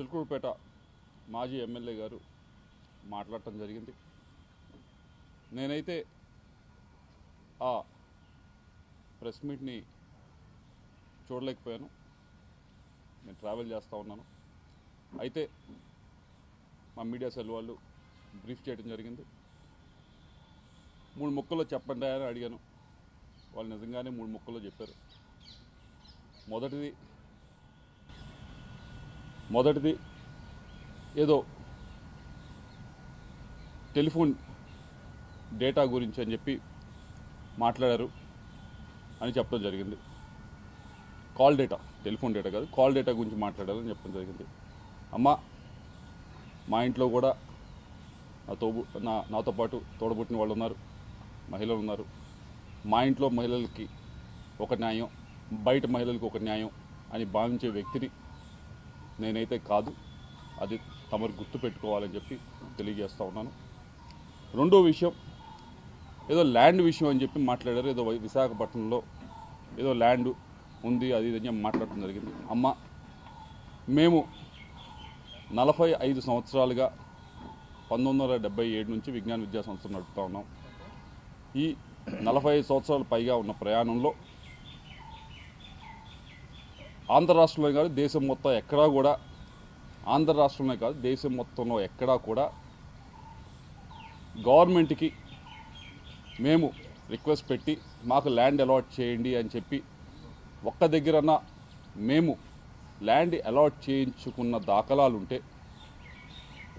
చిలుకూరుపేట మాజీ ఎమ్మెల్యే గారు మాట్లాడటం జరిగింది. నేనైతే ఆ ప్రెస్ మీట్ని చూడలేకపోయాను. నేను ట్రావెల్ చేస్తూ ఉన్నాను. అయితే మా మీడియా సెల్ వాళ్ళు బ్రీఫ్ చేయడం జరిగింది. మూడు ముక్కల్లో చెప్పండి అని అడిగాను. వాళ్ళు నిజంగానే మూడు ముక్కల్లో చెప్పారు. మొదటిది మొదటిది ఏదో టెలిఫోన్ డేటా గురించి అని చెప్పి మాట్లాడారు అని చెప్పడం జరిగింది. కాల్ డేటా టెలిఫోన్ డేటా కాదు కాల్ డేటా గురించి మాట్లాడారని చెప్పడం జరిగింది. అమ్మ మా ఇంట్లో కూడా నా తోబు నా నాతో పాటు తోడబుట్టిన వాళ్ళు ఉన్నారు మహిళలు ఉన్నారు. మా ఇంట్లో మహిళలకి ఒక న్యాయం బయట మహిళలకు ఒక న్యాయం అని భావించే వ్యక్తిని నేనైతే కాదు అది తమరు గుర్తు పెట్టుకోవాలని చెప్పి తెలియజేస్తూ ఉన్నాను. రెండో విషయం ఏదో ల్యాండ్ విషయం అని చెప్పి మాట్లాడారు. ఏదో విశాఖపట్నంలో ఏదో ల్యాండ్ ఉంది అది ఇది అని మాట్లాడటం జరిగింది. అమ్మ మేము నలభై ఐదు సంవత్సరాలుగా పంతొమ్మిది వందల డెబ్బై ఏడు నుంచి విజ్ఞాన విద్యా సంస్థ నడుపుతా ఉన్నాం. ఈ నలభై ఐదు సంవత్సరాలు పైగా ఉన్న ప్రయాణంలో ఆంధ్ర రాష్ట్రంలో కాదు దేశం మొత్తం ఎక్కడా కూడా ఆంధ్ర రాష్ట్రంలో కాదు దేశం మొత్తంలో ఎక్కడా కూడా గవర్నమెంట్కి మేము రిక్వెస్ట్ పెట్టి మాకు ల్యాండ్ అలాట్ చేయండి అని చెప్పి ఒక్క దగ్గరన్నా మేము ల్యాండ్ అలాట్ చేయించుకున్న దాఖలాలు ఉంటే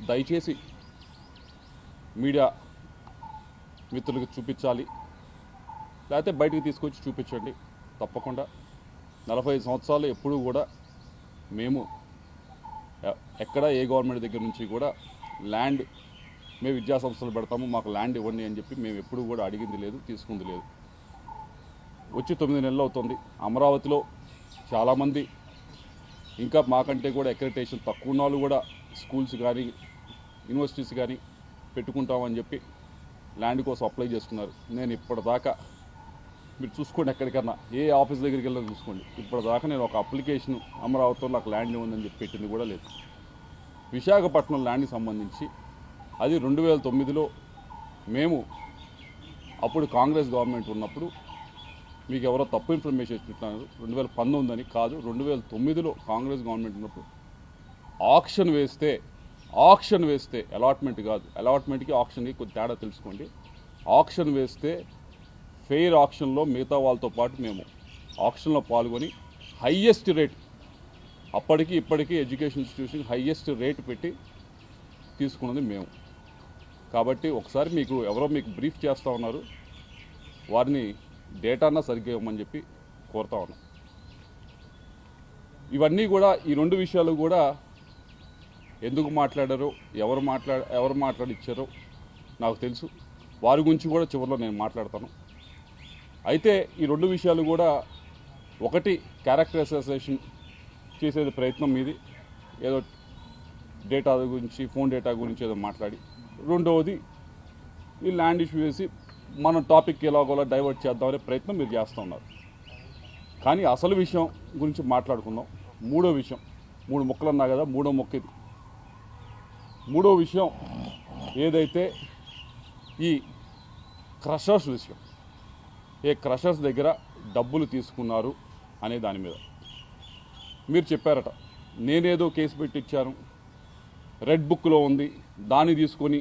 దయచేసి మీడియా మిత్రులకు చూపించాలి. లేకపోతే బయటకు తీసుకొచ్చి చూపించండి. తప్పకుండా నలభై సంవత్సరాలు ఎప్పుడూ కూడా మేము ఎక్కడ ఏ గవర్నమెంట్ దగ్గర నుంచి కూడా ల్యాండ్ మేము విద్యా సంస్థలు పెడతాము మాకు ల్యాండ్ ఇవ్వండి అని చెప్పి మేము ఎప్పుడూ కూడా అడిగింది లేదు తీసుకుంది లేదు. వచ్చి తొమ్మిది నెలలు అవుతుంది. అమరావతిలో చాలామంది ఇంకా మాకంటే కూడా ఎక్రిటేషన్ తక్కువ ఉన్న వాళ్ళు కూడా స్కూల్స్ కానీ యూనివర్సిటీస్ కానీ పెట్టుకుంటామని చెప్పి ల్యాండ్ కోసం అప్లై చేస్తున్నారు. నేను ఇప్పటిదాకా మీరు చూసుకోండి ఎక్కడికన్నా. ఏ ఆఫీస్ దగ్గరికి వెళ్ళి చూసుకోండి. ఇప్పటిదాకా నేను ఒక అప్లికేషన్ అమరావతిలో నాకు ల్యాండ్ ఉందని చెప్పి పెట్టింది కూడా లేదు. విశాఖపట్నం ల్యాండ్కి సంబంధించి అది రెండు వేల తొమ్మిదిలో మేము అప్పుడు కాంగ్రెస్ గవర్నమెంట్ ఉన్నప్పుడు మీకు ఎవరో తప్పు ఇన్ఫర్మేషన్ ఇచ్చుంటున్నారు రెండు వేల పంతొమ్మిది అని కాదు రెండు వేల తొమ్మిదిలో కాంగ్రెస్ గవర్నమెంట్ ఉన్నప్పుడు. ఆక్షన్ వేస్తే ఆక్షన్ వేస్తే అలాట్మెంట్ కాదు. అలాట్మెంట్కి ఆక్షన్కి కొద్ది తేడా తెలుసుకోండి. ఆక్షన్ వేస్తే ఫెయిర్ ఆప్షన్లో మిగతా వాళ్ళతో పాటు మేము ఆక్షన్లో పాల్గొని హయ్యెస్ట్ రేట్ అప్పటికి ఇప్పటికీ ఎడ్యుకేషన్ ఇన్స్టిట్యూషన్ హయ్యెస్ట్ రేట్ పెట్టి తీసుకున్నది మేము. కాబట్టి ఒకసారి మీకు ఎవరో మీకు బ్రీఫ్ చేస్తూ ఉన్నారు. వారిని డేటానా సరిగ్గా ఇవ్వమని చెప్పి కోరుతా ఉన్నాం. ఇవన్నీ కూడా ఈ రెండు విషయాలు కూడా ఎందుకు మాట్లాడారో ఎవరు మాట్లా ఎవరు మాట్లాడిచ్చారో నాకు తెలుసు. వారి గురించి కూడా చివరిలో నేను మాట్లాడతాను. అయితే ఈ రెండు విషయాలు కూడా ఒకటి క్యారెక్టర్ అసోసియేషన్ చేసేది ప్రయత్నం మీది ఏదో డేటా గురించి ఫోన్ డేటా గురించి ఏదో మాట్లాడి. రెండవది ఈ ల్యాండ్ ఇష్యూ చేసి మన టాపిక్ ఎలాగోలా డైవర్ట్ చేద్దామనే ప్రయత్నం మీరు చేస్తూ ఉన్నారు. కానీ అసలు విషయం గురించి మాట్లాడుకుందాం. మూడో విషయం మూడు మొక్కలు అన్నా కదా మూడో మొక్క ఇది. మూడో విషయం ఏదైతే ఈ క్రషర్స్ విషయం ఏ క్రషర్స్ దగ్గర డబ్బులు తీసుకున్నారు అనే దాని మీద. మీరు చెప్పారట నేనేదో కేసు పెట్టించాను రెడ్ బుక్లో ఉంది దాన్ని తీసుకొని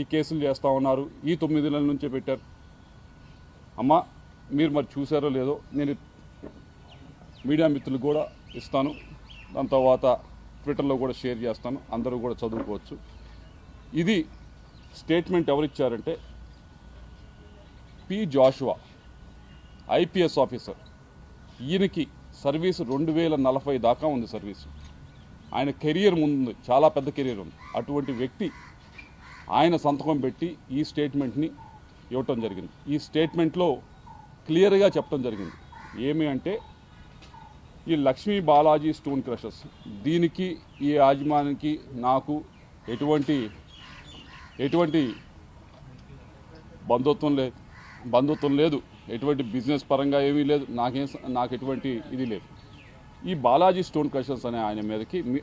ఈ కేసులు చేస్తూ ఉన్నారు ఈ తొమ్మిది నెలల నుంచే పెట్టారు. అమ్మా మీరు మరి చూసారో లేదో నేను మీడియా మిత్రులు కూడా ఇస్తాను దాని తర్వాత ట్విట్టర్లో కూడా షేర్ చేస్తాను అందరూ కూడా చదువుకోవచ్చు. ఇది స్టేట్మెంట్ ఎవరిచ్చారంటే పి జాషువా. IPS officer. ఈయనకి సర్వీస్ రెండు వేల నలభై దాకా ఉంది సర్వీసు. ఆయన కెరియర్ ముందు చాలా పెద్ద కెరియర్ ఉంది. అటువంటి వ్యక్తి ఆయన సంతకం పెట్టి ఈ స్టేట్మెంట్ని ఇవ్వటం జరిగింది. ఈ స్టేట్మెంట్లో క్లియర్గా చెప్పడం జరిగింది. ఏమి అంటే ఈ లక్ష్మీ బాలాజీ స్టోన్ క్రషర్స్ దీనికి ఈ యాజమానికి నాకు ఎటువంటి ఎటువంటి బంధుత్వం లేదు. బంధుత్వం లేదు. ఎటువంటి బిజినెస్ పరంగా ఏమీ లేదు. నాకేం నాకు ఎటువంటి ఇది లేదు. ఈ బాలాజీ స్టోన్ క్రషర్స్ అనే ఆయన మీదకి మీ-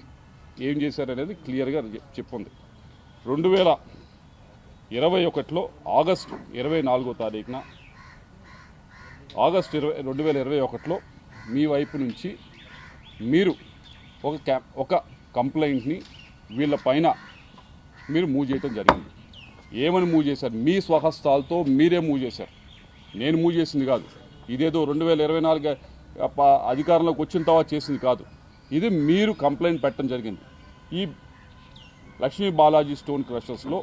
ఏం చేశారనేది క్లియర్గా చెప్పుంది. రెండు వేల ఇరవై ఒకటిలో ఆగస్టు ఇరవై నాలుగో తారీఖున ఆగస్టు ఇరవై రెండు వేల ఇరవై ఒకటిలో మీ వైపు నుంచి మీరు ఒక క్యా ఒక కంప్లైంట్ని వీళ్ళ పైన మీరు మూవ్ చేయటం జరిగింది. ఏమని మూవ్ చేశారు? మీ స్వహస్తాలతో మీరే మూవ్ చేశారు. నేను మూవ్ చేసింది కాదు. ఇదేదో రెండు వేల ఇరవై నాలుగు అధికారంలోకి వచ్చిన తర్వాత చేసింది కాదు. ఇది మీరు కంప్లైంట్ పెట్టడం జరిగింది. ఈ లక్ష్మీ బాలాజీ స్టోన్ క్రషర్స్లో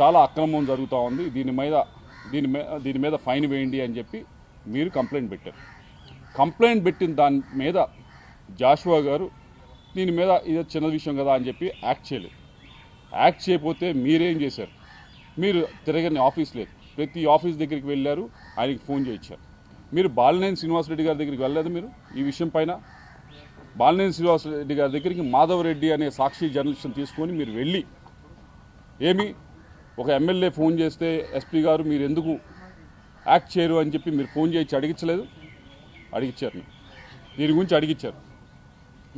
చాలా అక్రమం జరుగుతూ ఉంది. దీని మీద దీని మీద దీని మీద ఫైన్ వేయండి అని చెప్పి మీరు కంప్లైంట్ పెట్టారు. కంప్లైంట్ పెట్టిన దాని మీద జాషువా గారు దీని మీద ఇది చిన్న విషయం కదా అని చెప్పి యాక్ట్ చేయలేదు. యాక్ట్ చేయకపోతే మీరేం చేశారు? మీరు తిరగని ఆఫీస్ లేదు. ప్రతి ఆఫీస్ దగ్గరికి వెళ్ళారు. ఆయనకి ఫోన్ చేయించారు. మీరు బాలినేని శ్రీనివాసరెడ్డి గారి దగ్గరికి వెళ్ళలేదు మీరు? ఈ విషయం పైన బాలినేని శ్రీనివాసరెడ్డి గారి దగ్గరికి మాధవరెడ్డి అనే సాక్షి జర్నలిస్ట్ని తీసుకొని మీరు వెళ్ళి ఏమి ఒక ఎమ్మెల్యే ఫోన్ చేస్తే ఎస్పీ గారు మీరు ఎందుకు యాక్ట్ చేయరు అని చెప్పి మీరు ఫోన్ చేయించి అడిగించలేదు? అడిగించారు దీని గురించి అడిగిచ్చారు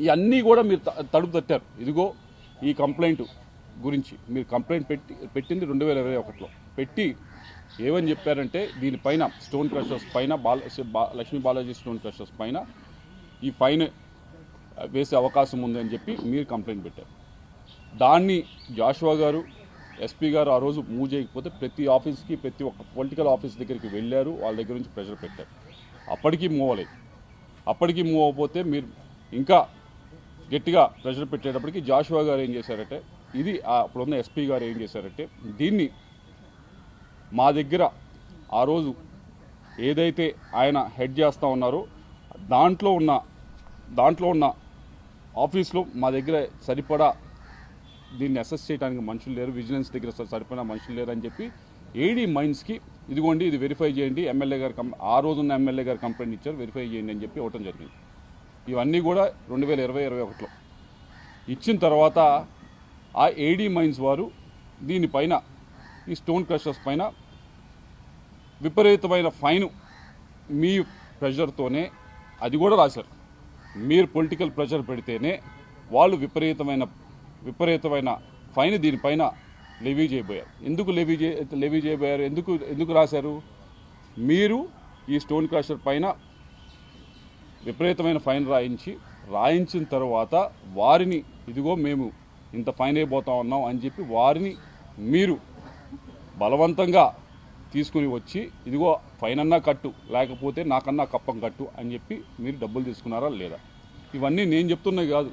ఇవన్నీ కూడా మీరు త- తట్టారు. ఇదిగో ఈ కంప్లైంట్ గురించి మీరు కంప్లైంట్ పెట్టి పెట్టింది రెండు వేల ఇరవై ఒకటిలో. పెట్టి ఏమని చెప్పారంటే దీనిపైన స్టోన్ క్రషర్స్ పైన బాల లక్ష్మీ బాలాజీ స్టోన్ క్రషర్స్ పైన ఈ ఫైన్ వేసే అవకాశం ఉందని చెప్పి మీరు కంప్లైంట్ పెట్టారు. దాన్ని జాషువా గారు ఎస్పీ గారు ఆ రోజు మూవ్ చేయకపోతే ప్రతి ఆఫీస్కి ప్రతి ఒక్క పొలిటికల్ ఆఫీస్ దగ్గరికి వెళ్ళారు వాళ్ళ దగ్గర నుంచి ప్రెషర్ పెట్టారు. అప్పటికీ మూవ్ అవ్వలేదు. అప్పటికి మూవ్ అవ్వకపోతే మీరు ఇంకా గట్టిగా ప్రెషర్ పెట్టేటప్పటికి జాషువా గారు ఏం చేశారంటే ఇది అప్పుడున్న ఎస్పీ గారు ఏం చేశారంటే దీన్ని మా దగ్గర ఆ రోజు ఏదైతే ఆయన హెడ్ చేస్తూ ఉన్నారో దాంట్లో ఉన్న దాంట్లో ఉన్న ఆఫీస్లో మా దగ్గర సరిపడా దీన్ని అసెస్ చేయడానికి మనుషులు లేరు విజిలెన్స్ దగ్గర సరిపడా మనుషులు లేరు అని చెప్పి ఏడీ మైండ్స్కి ఇదిగోండి ఇది వెరిఫై చేయండి ఎమ్మెల్యే గారు కం ఆ రోజున్న ఎమ్మెల్యే గారు కంప్లైంట్ ఇచ్చారు వెరిఫై చేయండి అని చెప్పి ఇవ్వటం జరిగింది. ఇవన్నీ కూడా రెండు వేల ఇరవై ఇరవై ఒకటిలో. ఇచ్చిన తర్వాత ఆ ఏడీ మైన్స్ వారు దీనిపైన ఈ స్టోన్ క్రషర్స్ పైన విపరీతమైన ఫైన్ మీ ప్రెషర్తోనే అది కూడా రాశారు. మీరు పొలిటికల్ ప్రెషర్ పెడితేనే వాళ్ళు విపరీతమైన విపరీతమైన ఫైన్ దీనిపైన లెవీ చేయబోయారు. ఎందుకు లెవీ చే లెవీ చేయబోయారు? ఎందుకు ఎందుకు రాశారు? మీరు ఈ స్టోన్ క్రషర్ పైన విపరీతమైన ఫైన్ రాయించి రాయించిన తర్వాత వారిని ఇదిగో మేము ఇంత ఫైన్ అయిపోతా ఉన్నాం అని చెప్పి వారిని మీరు బలవంతంగా తీసుకుని వచ్చి ఇదిగో ఫైన్ అన్నా కట్టు లేకపోతే నాకన్నా కప్పం కట్టు అని చెప్పి మీరు డబ్బులు తీసుకున్నారా లేదా? ఇవన్నీ నేను చెప్తున్నవి కాదు.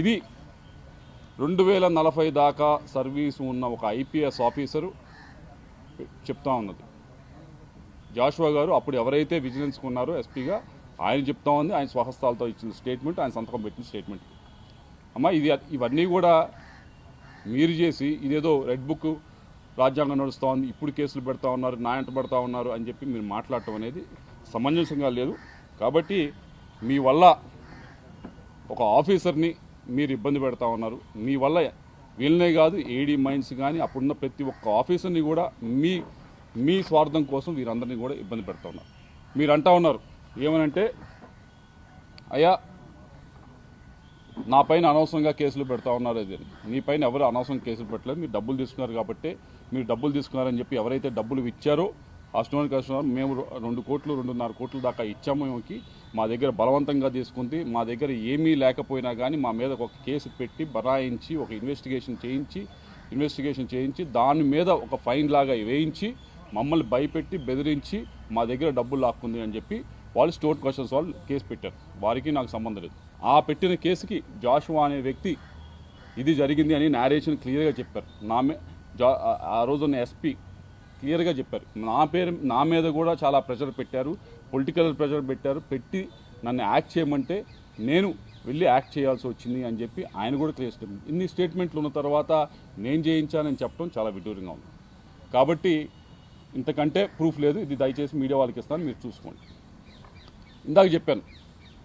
ఇది రెండు వేల నలభై దాకా సర్వీస్ ఉన్న ఒక ఐపీఎస్ ఆఫీసరు చెప్తా ఉన్నది. జాషువా గారు అప్పుడు ఎవరైతే విజిలెన్స్ ఉన్నారో ఎస్పీగా ఆయన చెప్తా ఉంది ఆయన స్వహస్తాలతో ఇచ్చిన స్టేట్మెంట్ ఆయన సంతకం పెట్టిన స్టేట్మెంట్. అమ్మ ఇది ఇవన్నీ కూడా మీరు చేసి ఇదేదో రెడ్ బుక్ రాజ్యాంగం నడుస్తూ ఉంది ఇప్పుడు కేసులు పెడతా ఉన్నారు నా పెడతా ఉన్నారు అని చెప్పి మీరు మాట్లాడటం అనేది సమంజసంగా లేదు. కాబట్టి మీ వల్ల ఒక ఆఫీసర్ని మీరు ఇబ్బంది పెడతా ఉన్నారు. మీ వల్ల వీళ్ళనే కాదు ఏడీ మైన్స్ కానీ అప్పుడున్న ప్రతి ఒక్క ఆఫీసర్ని కూడా మీ మీ స్వార్థం కోసం వీరందరినీ కూడా ఇబ్బంది పెడతా ఉన్నారు. మీరు అంటా ఉన్నారు ఏమనంటే అయ్యా నా పైన అనవసరంగా కేసులు పెడతా ఉన్నారు అది. మీ పైన ఎవరు అనవసరం కేసులు పెట్టలేదు. మీరు డబ్బులు తీసుకున్నారు కాబట్టి మీరు డబ్బులు తీసుకున్నారని చెప్పి ఎవరైతే డబ్బులు ఇచ్చారో ఆ స్టోన్ కస్టమర్ మేము రెండు కోట్లు రెండున్నర కోట్ల దాకా ఇచ్చాము మేముకి మా దగ్గర బలవంతంగా తీసుకుంది. మా దగ్గర ఏమీ లేకపోయినా కానీ మా మీద ఒక కేసు పెట్టి బరాయించి ఒక ఇన్వెస్టిగేషన్ చేయించి ఇన్వెస్టిగేషన్ చేయించి దాని మీద ఒక ఫైన్ లాగా వేయించి మమ్మల్ని భయపెట్టి బెదిరించి మా దగ్గర డబ్బులు లాక్కుంది అని చెప్పి వాళ్ళు స్టోర్ క్వశ్చన్స్ వాళ్ళు కేసు పెట్టారు. వారికి నాకు సంబంధం లేదు. ఆ పెట్టిన కేసుకి జాషువా అనే వ్యక్తి ఇది జరిగింది అని నేరేషన్ క్లియర్గా చెప్పారు. నా మే జా ఆ- రోజున్న ఎస్పీ క్లియర్గా చెప్పారు. నా పేరు నా మీద కూడా చాలా ప్రెషర్ పెట్టారు పొలిటికల్ ప్రెషర్ పెట్టారు పెట్టి నన్ను యాక్ట్ చేయమంటే నేను వెళ్ళి యాక్ట్ చేయాల్సి వచ్చింది అని చెప్పి ఆయన కూడా క్లియర్ స్టేట్మెంట్ ఇన్ని స్టేట్మెంట్లు ఉన్న తర్వాత నేను చేయించానని చెప్పడం చాలా విడ్డూరంగా ఉంది. కాబట్టి ఇంతకంటే ప్రూఫ్ లేదు. ఇది దయచేసి మీడియా వాళ్ళకి ఇస్తాను. మీరు చూసుకోండి. ఇందాక చెప్పాను